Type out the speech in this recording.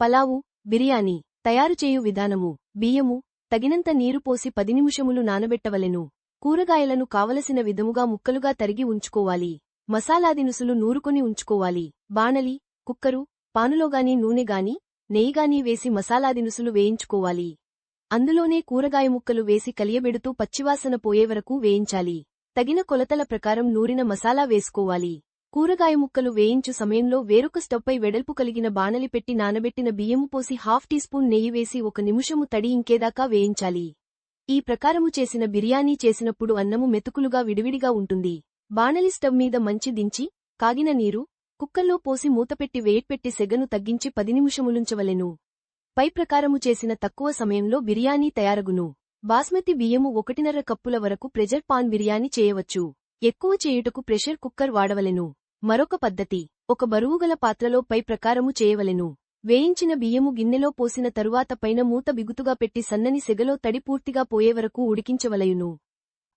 పలావు బిర్యానీ తయారుచేయు విధానము బియ్యము తగినంత నీరు పోసి పది నిమిషములు నానబెట్టవలెను. కూరగాయలను కావలసిన విధముగా ముక్కలుగా తరిగి ఉంచుకోవాలి. మసాలాదినుసులు నూరుకొని ఉంచుకోవాలి. బాణలి కుక్కరు పానులోగాని నూనెగాని నెయ్యిగాని వేసి మసాలాదినుసులు వేయించుకోవాలి. అందులోనే కూరగాయ ముక్కలు వేసి కలియబెడుతూ పచ్చివాసన పోయే వరకు వేయించాలి. తగిన కొలతల ప్రకారం నూరిన మసాలా వేసుకోవాలి. కూరగాయ ముక్కలు వేయించు సమయంలో వేరొక స్టవ్పై వెడల్పు కలిగిన బాణలి పెట్టి నానబెట్టిన బియ్యము పోసి హాఫ్ టీ స్పూన్ నెయ్యి వేసి ఒక నిమిషము తడి ఇంకేదాకా వేయించాలి. ఈ ప్రకారము చేసిన బిర్యానీ చేసినప్పుడు అన్నము మెతుకులుగా విడివిడిగా ఉంటుంది. బాణలి స్టవ్ మీద మంచి దించి కాగిన నీరు కుక్కల్లో పోసి మూతపెట్టి వేయట్పెట్టి సెగను తగ్గించి పది నిమిషములుంచవలెను. పై ప్రకారము చేసిన తక్కువ సమయంలో బిర్యానీ తయారగును. బాస్మతి బియ్యము ఒకటిన్నర కప్పుల వరకు ప్రెజర్ పాన్ బిర్యానీ చేయవచ్చు. ఎక్కువ చేయుటకు ప్రెషర్ కుక్కర్ వాడవలెను. మరొక పద్ధతి. ఒక బరువుగల పాత్రలో పై ప్రకారము చేయవలెను. వేయించిన బియ్యము గిన్నెలో పోసిన తరువాత పైన మూత బిగుతుగా పెట్టి సన్నని సెగలో తడి పూర్తిగా పోయేవరకు ఉడికించవలయును